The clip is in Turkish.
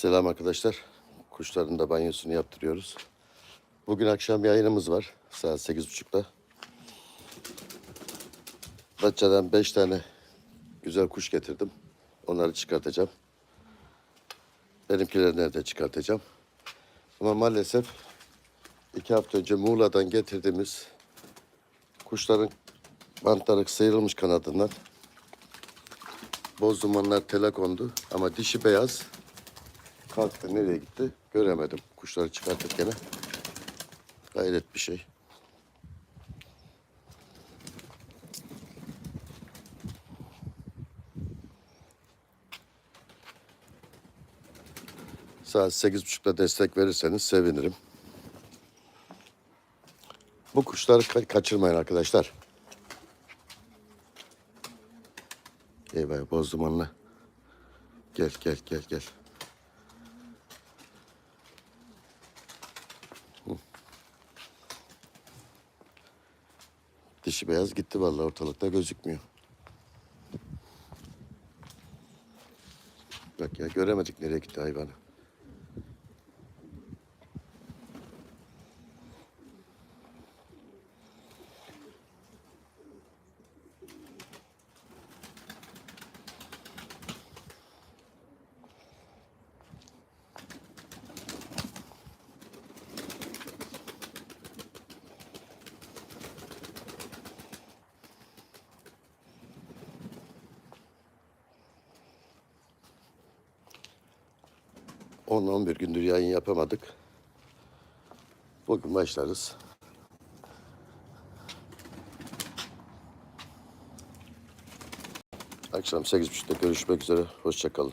Selam arkadaşlar. Kuşların da banyosunu yaptırıyoruz. Bugün akşam yayınımız var. Saat 8.30'da. Datça'dan 5 tane güzel kuş getirdim. Onları çıkartacağım. Benimkilerini de çıkartacağım. Ama maalesef iki hafta önce Muğla'dan getirdiğimiz kuşların bantları sıyrılmış kanadından. Boz dumanlar tele kondu ama dişi beyaz. Kalktı nereye gitti göremedim. Kuşları çıkartırken. Gayret bir şey. Saat sekiz buçukta destek verirseniz sevinirim. Bu kuşları ka- kaçırmayın arkadaşlar. Eyvah boz dumanla. Gel gel gel gel. Dişi beyaz gitti vallahi ortalıkta gözükmüyor. Bak ya göremedik nereye gitti hayvanı. On 11 gündür yayın yapamadık. Bugün başlarız. Akşam 8.30'da görüşmek üzere. Hoşçakalın.